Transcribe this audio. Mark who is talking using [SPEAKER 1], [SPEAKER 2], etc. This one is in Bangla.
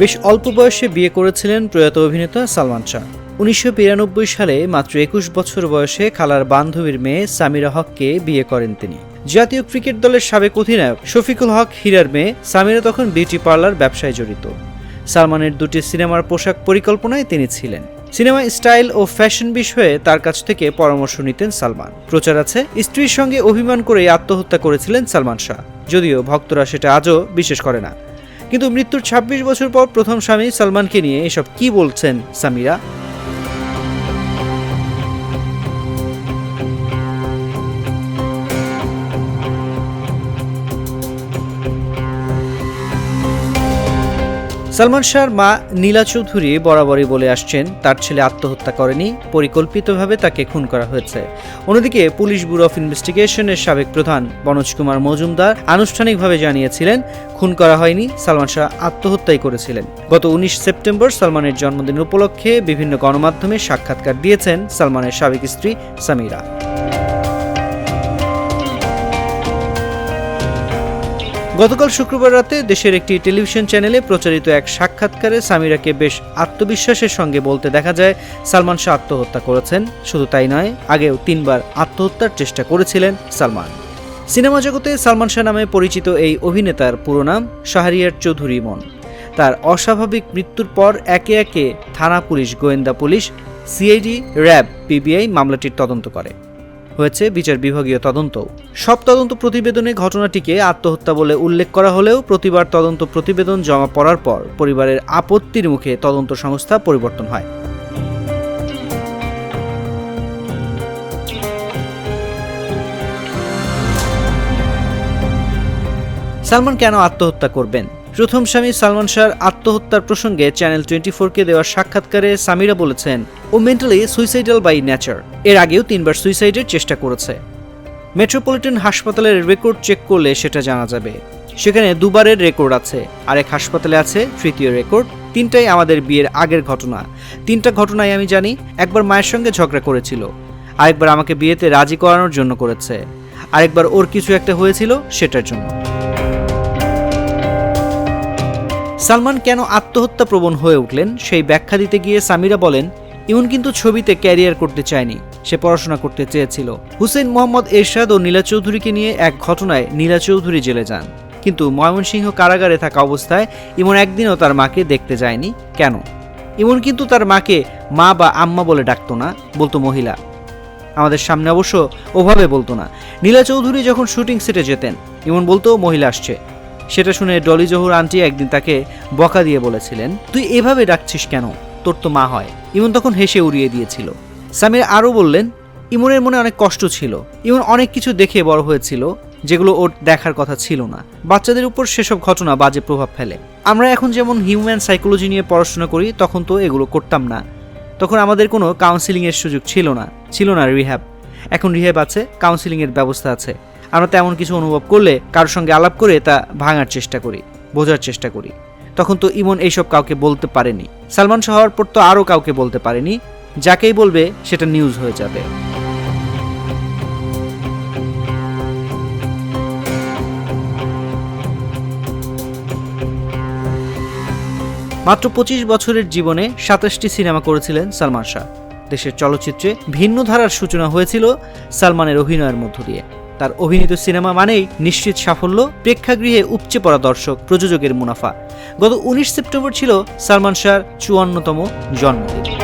[SPEAKER 1] বেশ অল্প বয়সে বিয়ে করেছিলেন প্রয়াত অভিনেতা সালমান শাহ। উনিশশো বিরানব্বই সালে মাত্র একুশ বছর বয়সে খালার বান্ধবীর মেয়ে সামিরা হককে বিয়ে করেন তিনি। জাতীয় ক্রিকেট দলের সাবেক অধিনায়ক শফিকুল হক হীরার মেয়ে সামিরা তখন বিউটি পার্লার ব্যবসায় জড়িত। সালমানের দুটি সিনেমার পোশাক পরিকল্পনায় তিনি ছিলেন। সিনেমা স্টাইল ও ফ্যাশন বিষয়ে তার কাছ থেকে পরামর্শ নিতেন সালমান। প্রচার আছে স্ত্রীর সঙ্গে অভিমান করে আত্মহত্যা করেছিলেন সালমান শাহ। যদিও ভক্তরা সেটা আজও বিশ্বাস করে না। কিন্তু মৃত্যুর ২৬ বছর পর প্রথম স্বামী সালমানকে নিয়ে এসব কি বলছেন সামিরা? সালমান শাহর মা নীলা চৌধুরী বরাবরই বলে আসছেন, তার ছেলে আত্মহত্যা করেনি, পরিকল্পিতভাবে তাকে খুন করা হয়েছে। অন্যদিকে পুলিশ ব্যুরো অফ ইনভেস্টিগেশনের সাবেক প্রধান মনোজ কুমার মজুমদার আনুষ্ঠানিকভাবে জানিয়েছিলেন, খুন করা হয়নি, সালমান শাহ আত্মহত্যাই করেছিলেন। গত উনিশ সেপ্টেম্বর সালমানের জন্মদিন উপলক্ষে বিভিন্ন গণমাধ্যমে সাক্ষাৎকার দিয়েছেন সালমানের সাবেক স্ত্রী সামিরা। গতকাল শুক্রবার রাতে দেশের একটি টেলিভিশন চ্যানেলে প্রচারিত এক সাক্ষাৎকারে সামিরাকে বেশ আত্মবিশ্বাসের সঙ্গে বলতে দেখা যায়, সালমান শাহ আত্মহত্যা করেছেন। শুধু তাই নয়, আগেও তিনবার আত্মহত্যার চেষ্টা করেছিলেন সালমান। সিনেমা জগতে সালমান শাহ নামে পরিচিত এই অভিনেতার পুরো নাম শাহরিয়ার চৌধুরী মন। তার অস্বাভাবিক মৃত্যুর পর একে একে থানা পুলিশ, গোয়েন্দা পুলিশ, সিআইডি, র্যাব, পিবিআই মামলাটির তদন্ত করে। হয়েছে বিচার বিভাগীয় তদন্ত। সব তদন্ত প্রতিবেদনে ঘটনাটিকে আত্মহত্যা বলে উল্লেখ করা হলেও প্রতিবার তদন্ত প্রতিবেদন জমা পড়ার পর পরিবারের আপত্তির মুখে তদন্ত সংস্থা পরিবর্তন হয়। সালমান, কেন আত্মহত্যা করবেন? প্রথম স্বামী সালমান শাহর আত্মহত্যার প্রসঙ্গে চ্যানেল টোয়েন্টি ফোরকে দেওয়া সাক্ষাৎকারে সামিরা বলেছেন, ও মেন্টালি সুইসাইডাল বাই নেচার এর আগেও তিনবার সুইসাইডের চেষ্টা করেছে। মেট্রোপলিটন হাসপাতালের রেকর্ড চেক করলে সেটা জানা যাবে। সেখানে দুবারের রেকর্ড আছে। আরেক হাসপাতালে আছে, তৃতীয় রেকর্ড তিনটাই আমাদের বিয়ের আগের ঘটনা। তিনটা ঘটনাই আমি জানি, একবার মায়ের সঙ্গে ঝগড়া করেছিল। আরেকবার আমাকে বিয়েতে রাজি করানোর জন্য করেছে। আরেকবার ওর কিছু একটা হয়েছিল, সেটার জন্য। সালমান কেন আত্মহত্যা প্রবণ হয়ে উঠলেন সেই ব্যাখ্যা দিতে গিয়ে সামিরা বলেন, ইমন কিন্তু ছবিতে ক্যারিয়ার করতে চায়নি, সে পড়াশোনা করতে চেয়েছিল। হুসেন মোহাম্মদ এরশাদ ও নীলা চৌধুরীকে নিয়ে এক ঘটনায় নীলা চৌধুরী জেলে যান। কিন্তু ময়মনসিংহ কারাগারে থাকা অবস্থায় ইমন একদিনও তার মাকে দেখতে যায়নি। কেন? ইমন কিন্তু তার মাকে মা বা আম্মা বলে ডাকতো না, বলতো মহিলা। আমাদের সামনে অবশ্য ওভাবে বলতো না। নীলা চৌধুরী যখন শুটিং সেটে যেতেন, ইমন বলতো মহিলা আসছে। সেটা শুনে ডলি জহুর আন্টি একদিন তাকে বকা দিয়ে বলেছিলেন, তুই এভাবে ডাকছিস কেন? তোর তো মা হয়। ইমন তখন হেসে উড়িয়ে দিয়েছিল। সামির আরও বললেন, ইমনের মনে অনেক কষ্ট ছিল। ইমন অনেক কিছু দেখে বড় হয়েছিল, যেগুলো ওর দেখার কথা ছিল না। বাচ্চাদের উপর সেসব ঘটনা বাজে প্রভাব ফেলে। আমরা এখন যেমন হিউম্যান সাইকোলজি নিয়ে পড়াশোনা করি, তখন তো এগুলো করতাম না। তখন আমাদের কোনো কাউন্সিলিংয়ের সুযোগ ছিল না ছিল না রিহ্যাব। এখন রিহ্যাব আছে, কাউন্সিলিংয়ের ব্যবস্থা আছে। আমরা তেমন কিছু অনুভব করলে কারোর সঙ্গে আলাপ করে তা ভাঙার চেষ্টা করি, বোঝার চেষ্টা করি। তখন তো ইমন এইসব কাউকে বলতে পারেনি। সালমান শাহ হওয়ার পর তো আরও কাউকে বলতে পারেনি। যাকেই বলবে সেটা নিউজ হয়ে যাবে। মাত্র পঁচিশ বছরের জীবনে সাতাশটি সিনেমা করেছিলেন সালমান শাহ। দেশের চলচ্চিত্রে ভিন্ন ধারার সূচনা হয়েছিল সালমানের অভিনয়ের মধ্য দিয়ে। তার অভিনীত সিনেমা মানেই নিশ্চিত সাফল্য, প্রেক্ষাগৃহে উপচে পড়া দর্শক, প্রযোজকের মুনাফা। গত উনিশ সেপ্টেম্বর ছিল সালমান শাহর চুয়ান্নতম জন্মদিন।